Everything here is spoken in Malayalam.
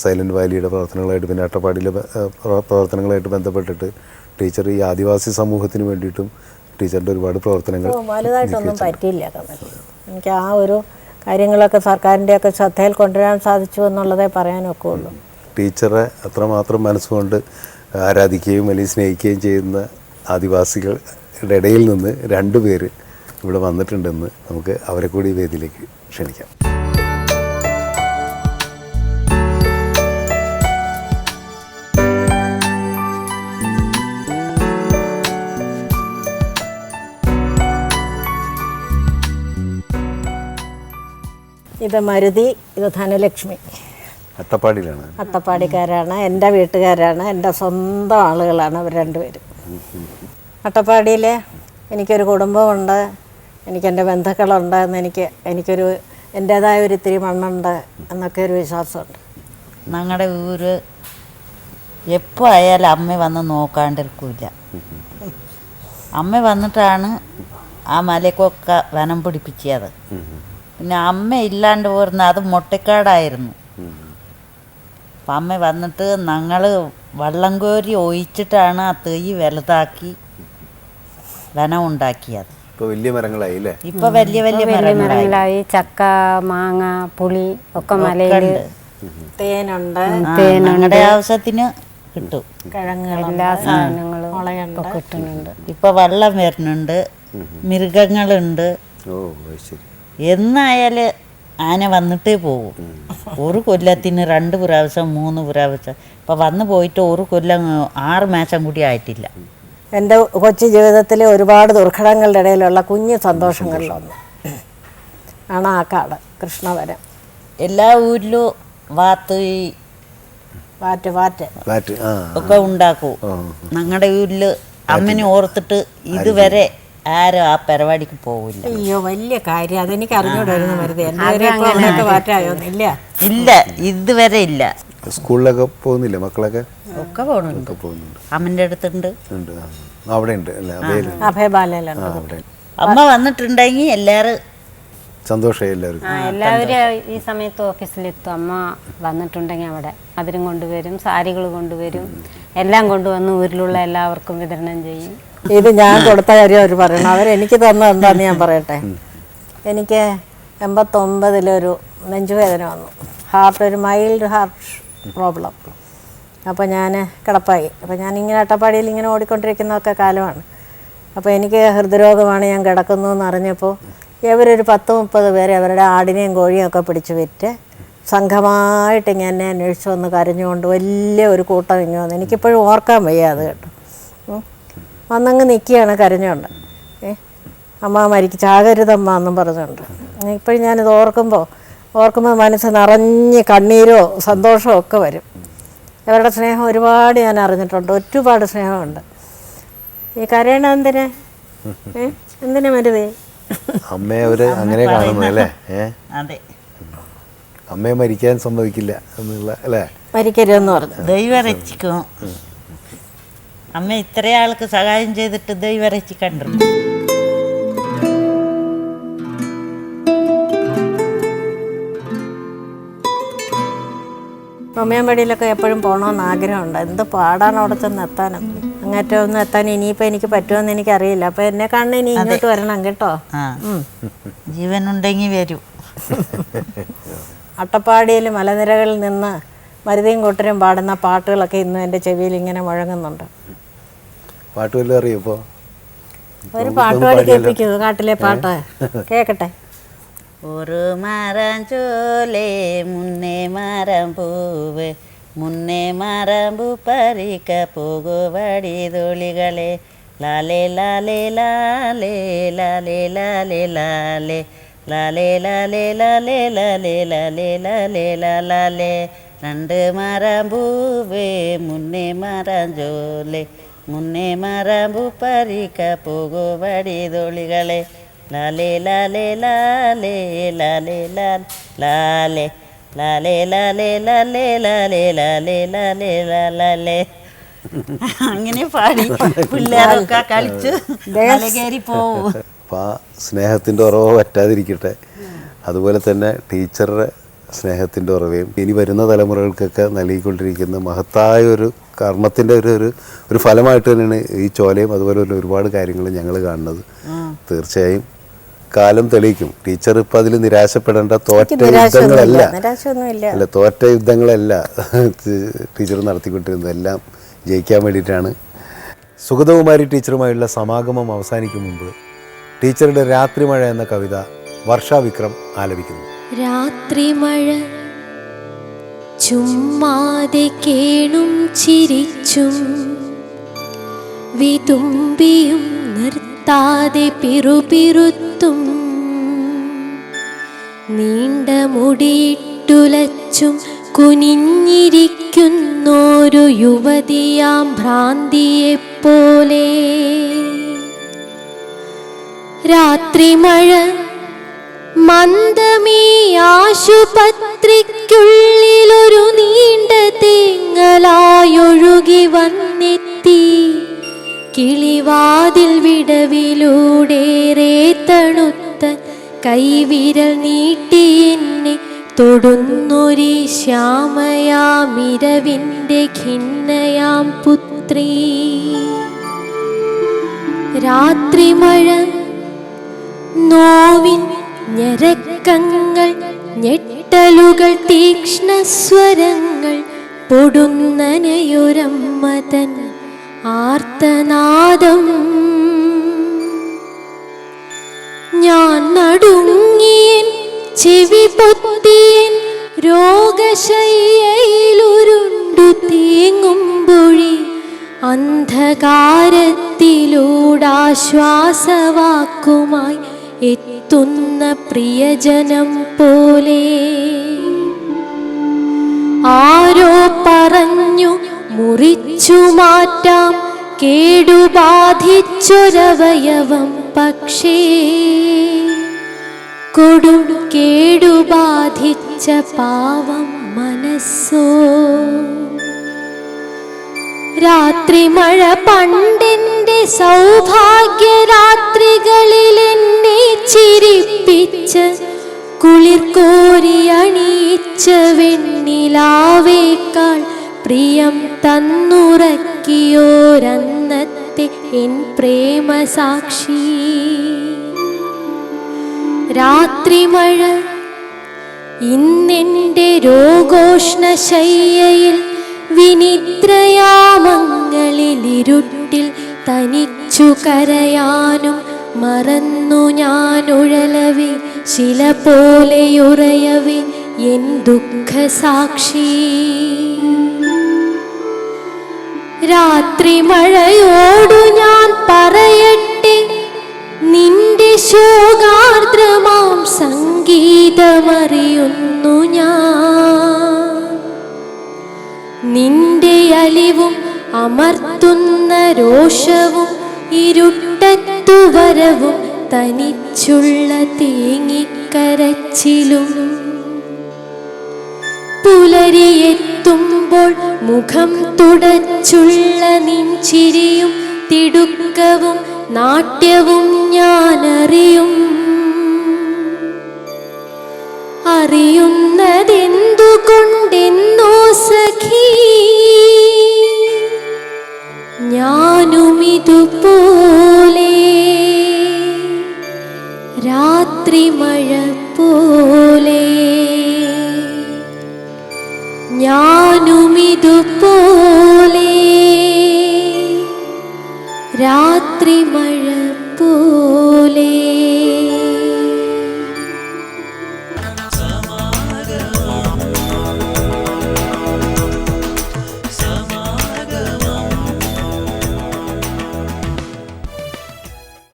സൈലന്റ് വാലിയുടെ പ്രവർത്തനങ്ങളായിട്ട് പിന്നെ അട്ടപ്പാടിയിലെ പ്രവർത്തനങ്ങളായിട്ട് ബന്ധപ്പെട്ടിട്ട് ടീച്ചർ ഈ ആദിവാസി സമൂഹത്തിന് വേണ്ടിയിട്ടും ടീച്ചറിന്റെ ഒരുപാട് പ്രവർത്തനങ്ങൾ വലുതായിട്ടൊന്നും പറ്റിയില്ല എനിക്ക് ആ ഒരു കാര്യങ്ങളൊക്കെ സർക്കാരിന്റെയൊക്കെ ശ്രദ്ധയിൽ കൊണ്ടുവരാൻ സാധിച്ചു എന്നുള്ളതേ പറയാനൊക്കെ ഉള്ളൂ ടീച്ചറെ അത്രമാത്രം മനസ്സുകൊണ്ട് ആരാധിക്കുകയും അല്ലെങ്കിൽ സ്നേഹിക്കുകയും ചെയ്യുന്ന ആദിവാസികളുടെ ഇടയിൽ നിന്ന് രണ്ടുപേര് ഇവിടെ വന്നിട്ടുണ്ടെന്ന് നമുക്ക് അവരെ കൂടി വേദിയിലേക്ക് ക്ഷണിക്കാം. ഇത് മരുതി ഇത് ധനലക്ഷ്മി അട്ടപ്പാടിയിലാണ്. അട്ടപ്പാടിക്കാരാണ് എന്റെ വീട്ടുകാരാണ് എന്റെ സ്വന്തം ആളുകളാണ് അവർ രണ്ടുപേരും. അട്ടപ്പാടിയിൽ എനിക്കൊരു കുടുംബമുണ്ട് എനിക്ക് എന്റെ ബന്ധുക്കളുണ്ട് എന്ന് എനിക്ക് എനിക്കൊരു എന്റേതായ ഒരു ഇത്തിരി മണ്ണുണ്ട് എന്നൊക്കെ ഒരു വിശ്വാസമുണ്ട്. ഞങ്ങളുടെ ഊര് എപ്പോൾ ആയാലും അമ്മ വന്ന് നോക്കാണ്ടിരിക്കില്ല അമ്മ വന്നിട്ടാണ് ആ മലക്കൊക്കെ വനം പിടിപ്പിച്ചത്. പിന്നെ അമ്മ ഇല്ലാണ്ട് പോരുന്ന അത് മുട്ടക്കാടായിരുന്നു. അപ്പം അമ്മ വന്നിട്ട് ഞങ്ങൾ വള്ളം കോരി ഒഴിച്ചിട്ടാണ് ആ തൈ വലുതാക്കി വനം ഉണ്ടാക്കിയത്. വലിയ മരങ്ങളായി അല്ലേ? ഇപ്പൊ വലിയ വലിയ മരങ്ങളായി. ചക്ക മാങ്ങ പുളി ഒക്കെ ഉണ്ട്. തേനുണ്ട്. ഞങ്ങളുടെ ആവശ്യത്തിന് കിട്ടും. എല്ലാ സാധനങ്ങളും കിട്ടുന്നുണ്ട്. ഇപ്പൊ വെള്ളം വരുന്നുണ്ട്. മൃഗങ്ങളുണ്ട്. ഓ ശരി. എന്നായാൽ ആന വന്നിട്ടേ പോകും ഒരു കൊല്ലത്തിന് രണ്ട് പ്രാവശ്യം മൂന്ന് പ്രാവശ്യം. ഇപ്പം വന്നു പോയിട്ട് ഒരു കൊല്ലം ആറ് മാസം കൂടി ആയിട്ടില്ല. എന്റെ കൊച്ചു ജീവിതത്തിലെ ഒരുപാട് ദുർഘടങ്ങളുടെ ഇടയിലുള്ള കുഞ്ഞു സന്തോഷങ്ങളിലൊന്ന് ആണ് ആ കാട് കൃഷ്ണവരം. എല്ലാ ഊരിലും വാത്ത് ഈ വാറ്റ് വാറ്റ്. ആ. ഒക്കെ ഉണ്ടാക്കും. ഞങ്ങളുടെ ഊരിൽ അമ്മനെ ഓർത്തിട്ട് ഇതുവരെ ആരും ആ പരിപാടിക്ക് പോവില്ല. അയ്യോ വലിയ കാര്യം. അതെനിക്ക് അറിഞ്ഞോടായിരുന്നു മരുത് ഇല്ല ഇതുവരെ ഇല്ല. സ്കൂളിലൊക്കെ പോകുന്നില്ല മക്കളൊക്കെ? ഒക്കെ പോകണുണ്ട് ഒക്കെ പോകുന്നുണ്ട്. അമ്മന്റെ അടുത്തുണ്ട്. ഉണ്ട് ആ. അവിടെ ഉണ്ട് അല്ലേ അവിടെ. അമ്മ വന്നിട്ടുണ്ടെങ്കിൽ എല്ലാരും സന്തോഷമായി എല്ലാവർക്കും ആ എല്ലാവരും ഈ സമയത്ത് ഓഫീസിലെത്തും. അമ്മ വന്നിട്ടുണ്ടെങ്കിൽ അവിടെ. അതിരും കൊണ്ടുവരും സാരികൾ കൊണ്ടുവരും. എല്ലാം കൊണ്ടുവന്ന് ഊരിലുള്ള എല്ലാവർക്കും വിതരണം ചെയ്യും. ഇത് ഞാൻ കൊടുത്ത കാര്യം അവർ പറയണം. അവരെനിക്ക് തന്നത് എന്താന്ന് ഞാൻ പറയട്ടെ? എനിക്ക് എൺപത്തൊമ്പതിലൊരു നെഞ്ചുവേദന വന്നു. ഹാർട്ട് ഒരു മൈൽഡ് ഹാർട്ട് പ്രോബ്ലം അപ്പോൾ ഞാൻ കിടപ്പായി. അപ്പോൾ ഞാൻ ഇങ്ങനെ അട്ടപ്പാടിയിൽ ഇങ്ങനെ ഓടിക്കൊണ്ടിരിക്കുന്നതൊക്കെ കാലമാണ്. അപ്പോൾ എനിക്ക് ഹൃദ്രോഗമാണ് ഞാൻ കിടക്കുന്നു എന്ന് അറിഞ്ഞപ്പോൾ ഇവരൊരു പത്ത് മുപ്പത് പേരെ അവരുടെ ആടിനെയും കോഴിയും ഒക്കെ പിടിച്ച് വിറ്റ് സംഘമായിട്ട് ഇങ്ങനെ അന്വേഷിച്ച് വന്ന് കരഞ്ഞുകൊണ്ട് വലിയ ഒരു കൂട്ടം ഇങ്ങനെ വന്നു. എനിക്കിപ്പോഴും ഓർക്കാൻ വയ്യ അത് കേട്ടോ. വന്നങ്ങ് നിൽക്കുകയാണ് കരഞ്ഞുകൊണ്ട്. ഏ അമ്മ മരിക്ക് ചാകരുതമ്മ എന്നും പറഞ്ഞുകൊണ്ട്. ഇപ്പോഴും ഞാനിത് ഓർക്കുമ്പോൾ ഓർക്കുമ്പോൾ മനസ്സ് നിറഞ്ഞ് കണ്ണീരോ സന്തോഷമോ ഒക്കെ വരും. അവരുടെ സ്നേഹം ഒരുപാട് ഞാൻ അറിഞ്ഞിട്ടുണ്ട് ഒരുപാട് സ്നേഹമുണ്ട്. ഈ കരയണ എന്തിനെ? ഏഹ് എന്തിനാ മരുതേ അമ്മയെ അവർ അങ്ങനെ കാണുന്നു അല്ലേ? അതെ. അമ്മയെ മരിക്കാൻ സമ്മതിക്കില്ല എന്നുള്ള അല്ലേ? മരിക്കരുതെന്ന് പറഞ്ഞു. ദൈവം രക്ഷിക്കും. അമ്മ ഇത്രയാൾക്ക് സഹായം ചെയ്തിട്ട് ദൈവം കണ്ടു. മമ്മിയമ്പടിയിലൊക്കെ എപ്പോഴും പോകണമെന്ന് ആഗ്രഹമുണ്ട്. എന്ത് പാടാണ് അവിടെ ചെന്ന് എത്താനും? അങ്ങേറ്റം ഒന്നും എത്താൻ ഇനിയിപ്പോൾ എനിക്ക് പറ്റുമെന്ന് എനിക്കറിയില്ല. അപ്പോൾ എന്നെ കാണുന്ന ഇനി ഇങ്ങോട്ട് വരണം കേട്ടോ. ജീവനുണ്ടെങ്കിൽ വരൂ. അട്ടപ്പാടിയിൽ മലനിരകളിൽ നിന്ന് മരുതിയും കൂട്ടരും പാടുന്ന പാട്ടുകളൊക്കെ ഇന്നും എന്റെ ചെവിയിൽ ഇങ്ങനെ മുഴങ്ങുന്നുണ്ട്. പാട്ട് വല്ലതും അറിയോ ഇപ്പോൾ ഒരു പാട്ട് പാടി കേൾപ്പിക്കൂ കാട്ടിലെ പാട്ട്. കേക്കട്ടെ. ഒരു മരം ചോലേ മുന്നേ മരം പൂവ്. മുന്നേ മരം പറിക്ക പോകുവടി തുളികളെ. ലാലേ ലാലേ ലാലേ ലാലേ ലാലേ ലാലേ. ലാലേ ലാലേ ലാലേ ലാലേ ലാലേ ലാലേ ലാലേ. രണ്ട് മരം പൂവേ മുന്നേ മരം ജോലേ മുന്നേ മറമ്പു പരിക്ക പോകുവടി തൊളികളെ. ലാലേ ലാലേ ലാലേ ലാലേ ലാൽ ലാലേ ലാലേ ലാലേ ലാലേ ലാലേ ലാലേ ലാലേ ലാലേ. അങ്ങനെ പാടി പിള്ളേരൊക്കെ കളിച്ച് കയറി പോവും. അപ്പം ആ സ്നേഹത്തിന്റെ ഉറവ് പറ്റാതിരിക്കട്ടെ. അതുപോലെ തന്നെ ടീച്ചറുടെ സ്നേഹത്തിന്റെ ഉറവയും ഇനി വരുന്ന തലമുറകൾക്കൊക്കെ നൽകിക്കൊണ്ടിരിക്കുന്ന മഹത്തായ ഒരു കർമ്മത്തിന്റെ ഒരു ഒരു ഒരു ഫലമായിട്ട് തന്നെയാണ് ഈ ചോലയും അതുപോലെ തന്നെ ഒരുപാട് കാര്യങ്ങൾ ഞങ്ങൾ കാണുന്നത്. തീർച്ചയായും കാലം തെളിയിക്കും. ടീച്ചർ ഇപ്പം അതിൽ നിരാശപ്പെടേണ്ട തോറ്റ യുദ്ധങ്ങളല്ല. നിരാശയൊന്നുമില്ല. അല്ല തോറ്റ യുദ്ധങ്ങളല്ല. ടീച്ചർ നടത്തിക്കൊണ്ടിരുന്നത്. എല്ലാം ജയിക്കാൻ വേണ്ടിയിട്ടാണ്. സുഗതകുമാരി ടീച്ചറുമായുള്ള സമാഗമം അവസാനിക്കും മുമ്പ് ടീച്ചറുടെ രാത്രിമഴ എന്ന കവിത വർഷാവിക്രം ആലപിക്കുന്നു. രാത്രിമഴ ചുമ്മാതെ കേണും ചിരിച്ചും വിതുമ്പിയും നിർത്താതെ പിറുപിറുത്തും നീണ്ട മുടിയിട്ടുലച്ചും കുനിഞ്ഞിരിക്കുന്നോരു യുവതിയാം ഭ്രാന്തിയെപ്പോലെ. രാത്രിമഴ മന്ദമീ ആശുപത്രിക്കുള്ളിലൊരു നീണ്ട തേങ്ങലായൊഴുകി വന്നെത്തി. കിളിവാതിൽ വിടവിലൂടെ തണുത്ത കൈവിരൽ നീട്ടി എന്നെ തൊടുന്നൊരി ശ്യാമയാമിരവിന്റെ ഖിന്നയാം പുത്രീ. രാത്രിമഴ നോവിൻ ഞരക്കങ്ങൾ ഞെട്ടലുകൾ തീക്ഷ്ണസ്വരങ്ങൾ പൊടുന്നനയൊരമ്മതൻ ആർത്തനാദം. ഞാൻ നടുങ്ങിയൻ ചെവി പൊത്തിയൻ രോഗശയ്യയിലുരുണ്ടു തേങ്ങുമ്പൊഴി അന്ധകാരത്തിലൂടാശ്വാസവാക്കുമായി എത്തുന്ന പ്രിയജനം പോലെ ആരോ പറഞ്ഞു മുറിച്ചു മാറ്റാം കേടുബാധിച്ചൊരവയവം പക്ഷേ കൊടും കേടുബാധിച്ച പാവം മനസ്സോ? പണ്ടിന്റെ സൗഭാഗ്യ രാത്രികളിൽ എന്നെ ചിരിപ്പിച്ച് കുളിർ കോരി അണിയിച്ച വെണ്ണിലാവേക്കാൾ പ്രിയം തന്നുറക്കിയോരന്നത്തെ എൻ പ്രേമ സാക്ഷി രാത്രി മഴ ഇന്നെന്റെ രോഗോഷ്ണ ശയ്യയിൽ വിനിദ്രയാമങ്ങളിൽ തനിച്ചു കരയാനും മറന്നു ഞാൻ ഉഴലവി ശില പോലെയുറയവി എൻ ദുഃഖ സാക്ഷി രാത്രി മഴയോടു ഞാൻ പറയട്ടെ നിന്റെ ശോകാർദ്രമാം സംഗീതമറിയുന്നു ഞാൻ. നിന്റെ അലിവും അമർത്തുന്ന രോഷവും ഇരുട്ടത്തു വരവും തനിച്ചുള്ള തേങ്ങിക്കരച്ചിലും. പുലരിയെത്തുമ്പോൾ മുഖം തുടച്ചുള്ള നിൻചിരിയും തിടുക്കവും നാട്യവും ഞാനറിയും. അറിയുന്നതെന്തുകൊണ്ടെന്നോ സഖീ. രാത്രി മഴ പോലെ